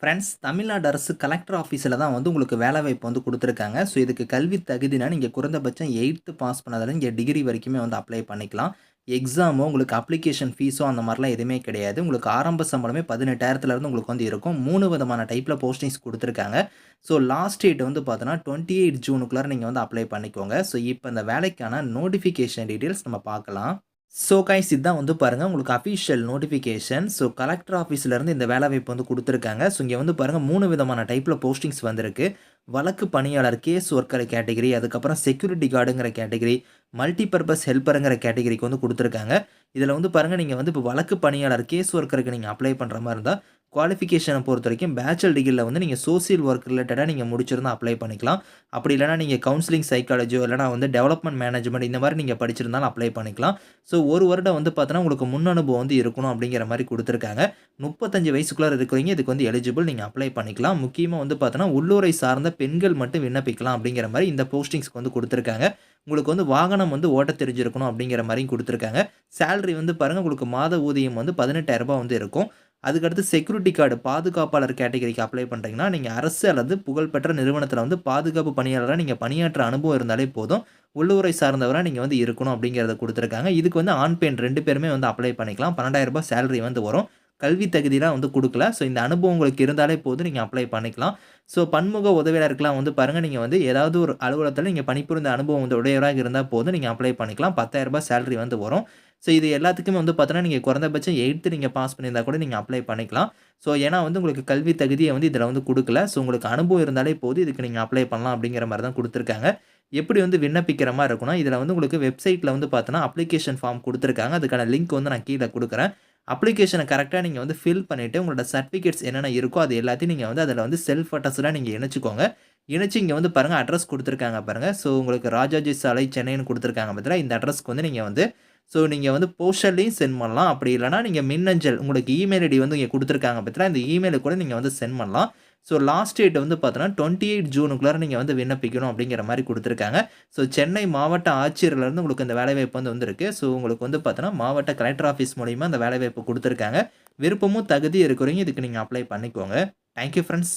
Friends Tamil Nadu அரசு collector ஆஃபீஸில் தான் வந்து உங்களுக்கு வேலை வாய்ப்பு வந்து கொடுத்துருக்காங்க. ஸோ இதுக்கு கல்வி தகுதினா நீங்கள் குறைந்தபட்சம் எயித்து பாஸ் பண்ணதில் இங்கே டிகிரி வரைக்குமே வந்து அப்ளை பண்ணிக்கலாம். எக்ஸாமோ உங்களுக்கு அப்ளிகேஷன் ஃபீஸோ அந்த மாதிரிலாம் எதுவுமே கிடையாது. உங்களுக்கு ஆரம்ப சம்பளமே பதினெட்டாயிரத்துலேருந்து உங்களுக்கு வந்து இருக்கும். மூணு விதமான டைப்பில் போஸ்டிங்ஸ் கொடுத்துருக்காங்க. ஸோ லாஸ்ட் டேட் வந்து பார்த்தோன்னா டுவெண்ட்டி எயிட் ஜூனுக்குள்ளார நீங்கள் வந்து அப்ளை பண்ணிக்கோங்க. ஸோ இப்போ இந்த வேலைக்கான நோட்டிஃபிகேஷன் டீட்டெயில்ஸ் நம்ம பார்க்கலாம். ஸோ கைஸ் இதுதான் வந்து பாருங்கள் உங்களுக்கு அஃபிஷியல் நோட்டிஃபிகேஷன் ஸோ கலெக்டர் ஆஃபீஸ்லேருந்து இந்த வேலை வாய்ப்பு வந்து கொடுத்துருக்காங்க. ஸோ இங்கே வந்து பாருங்கள் மூணு விதமான டைப்பில் போஸ்டிங்ஸ் வந்திருக்கு. வழக்கு பணியாளர் கேஸ் ஒர்க்கர் கேட்டகரி அதுக்கப்புறம் செக்யூரிட்டி கார்டுங்கிற கேட்டகரி மல்டிபர்பஸ் ஹெல்ப்பருங்கிற கேட்டகரிக்கு வந்து கொடுத்துருக்காங்க. இதில் வந்து பாருங்கள் நீங்கள் வந்து இப்போ வழக்கு பணியாளர் கேஸ் ஒர்க்கருக்கு நீங்கள் அப்ளை பண்ணுற மாதிரி இருந்தால் குவாலிஃபிகேஷனை பொறுத்த வரைக்கும் பேச்சுலர் டிகிரியில் வந்து நீங்கள் சோசியல் ஒர்க் ரிலேட்டடாக நீங்கள் முடிச்சிருந்தா அப்ளை பண்ணிக்கலாம். அப்படி இல்லைனா நீங்கள் கவுன்சிலிங் சைக்காலஜியோ இல்லைனா வந்து டெவலப்மெண்ட் மேனேஜ்மெண்ட் இந்த மாதிரி நீங்கள் படிச்சிருந்தாலும் அப்ளை பண்ணிக்கலாம். ஸோ ஒரு வருடம் வந்து பார்த்தோன்னா உங்களுக்கு முன் அனுபவம் வந்து இருக்கணும் அப்படிங்கிற மாதிரி கொடுத்துருக்காங்க. முப்பத்தஞ்சு வயசுக்குள்ளே இருக்கிறவங்க இதுக்கு வந்து எலிஜிபிள் நீங்கள் அப்ளை பண்ணிக்கலாம். முக்கியமாக வந்து பார்த்தோன்னா உள்ளூரை சார்ந்த பெண்கள் மட்டும் விண்ணப்பிக்கலாம் அப்படிங்கிற மாதிரி இந்த போஸ்டிங்ஸ்க்கு வந்து கொடுத்துருக்காங்க. உங்களுக்கு வந்து வாகனம் வந்து ஓட்ட தெரிஞ்சிருக்கணும் அப்படிங்கிற மாதிரியும் கொடுத்துருக்காங்க. சேலரி வந்து பாருங்கள் உங்களுக்கு மாத ஊதியம் வந்து பதினெட்டாயிரரூபா வந்து இருக்கும். அதுக்கடுத்து செக்யூரிட்டி கார்டு பாதுகாப்பாளர் கேட்டகரிக்கு அப்ளை பண்ணுறீங்கன்னா நீங்கள் அரசு அல்லது புகழ்பெற்ற நிறுவனத்தில் வந்து பாதுகாப்பு பணியாளராக நீங்கள் பணியாற்ற அனுபவம் இருந்தாலே போதும். உள்ளூரை சார்ந்தவராக நீங்கள் வந்து இருக்கணும் அப்படிங்கிறத கொடுத்துருக்காங்க. இதுக்கு வந்து ஆண் பெண் ரெண்டு பேருமே வந்து அப்ளை பண்ணிக்கலாம். பன்னெண்டாயிரரூபா சேலரி வந்து வரும். கல்வி தகுதியெலாம் வந்து கொடுக்கல. ஸோ இந்த அனுபவம் உங்களுக்கு இருந்தாலே போதும் நீங்கள் அப்ளை பண்ணிக்கலாம். ஸோ பன்முக உதவியாளருக்கெலாம் வந்து பாருங்கள் நீங்கள் வந்து ஏதாவது ஒரு அலுவலகத்தில் நீங்கள் பணிபுரிந்த அனுபவம் வந்து உடையவராக இருந்தால் போதும் நீங்கள் அப்ளை பண்ணிக்கலாம். பத்தாயிரரூபா சேலரி வந்து வரும். ஸோ இது எல்லாத்துக்குமே வந்து பார்த்தோன்னா நீங்கள் குறைந்தபட்சம் எயித்து நீங்கள் பாஸ் பண்ணியிருந்தால் கூட நீங்கள் அப்ளை பண்ணிக்கலாம். ஸோ ஏன்னா வந்து உங்களுக்கு கல்வி தகுதியை வந்து இதில் வந்து கொடுக்கல. ஸோ உங்களுக்கு அனுபவம் இருந்தாலே போதும். இதுக்கு நீங்கள் அப்ளை பண்ணலாம் அப்படிங்கிற மாதிரி தான் கொடுத்துருக்காங்க. எப்படி வந்து விண்ணப்பிக்கிற மாதிரி இருக்குன்னா இதில் வந்து உங்களுக்கு வெப்சைட்டில் வந்து பார்த்தோன்னா அப்ளிகேஷன் ஃபார்ம் கொடுத்துருக்காங்க. அதுக்கான லிங்க் வந்து நான் கீழே கொடுக்குறேன். அப்ளிகேஷனை கரெக்டாக நீங்கள் வந்து ஃபில் பண்ணிவிட்டு உங்களோட சர்டிஃபிகேட்ஸ் என்னென்ன இருக்கோ அது எல்லாத்தையும் நீங்கள் வந்து அதில் வந்து செல்ஃப் அட்டஸ்டாக நீங்கள் இணைச்சிக்கோங்க. இணைச்சி இங்கே வந்து பாருங்கள் அட்ரஸ் கொடுத்துருக்காங்க பாருங்கள் ஸோ உங்களுக்கு ராஜாஜி சாலை சென்னைன்னு கொடுத்துருக்காங்க பார்த்தீங்கன்னா இந்த அட்ரஸ்க்கு வந்து நீங்கள் வந்து ஸோ நீங்கள் வந்து போஸ்டர்லேயும் சென்ட் பண்ணலாம். அப்படி இல்லைனா நீங்கள் மின்னஞ்சல் உங்களுக்கு இமெயில் ஐடி வந்து இங்கே கொடுத்துருக்காங்க பார்த்தீங்கன்னா இந்த இமெயிலுக்கு கூட நீங்கள் வந்து சென்ட் பண்ணலாம். ஸோ லாஸ்ட் டேட் வந்து பார்த்தோன்னா டுவெண்ட்டி எயிட் ஜூனுக்குள்ளே நீங்கள் வந்து விண்ணப்பிக்கணும் அப்படிங்கிற மாதிரி கொடுத்துருக்காங்க. ஸோ சென்னை மாவட்ட ஆட்சியர்லேருந்து உங்களுக்கு இந்த வேலைவாய்ப்பு வந்து வந்திருக்கு. ஸோ உங்களுக்கு வந்து பார்த்தோன்னா மாவட்ட கலெக்டர் ஆஃபீஸ் மூலிமா அந்த வேலைவாய்ப்பு கொடுத்துருக்காங்க. விருப்பமும் தகுதி இருக்கிறவங்க இதுக்கு நீங்கள் அப்ளை பண்ணிக்கோங்க. Thank you friends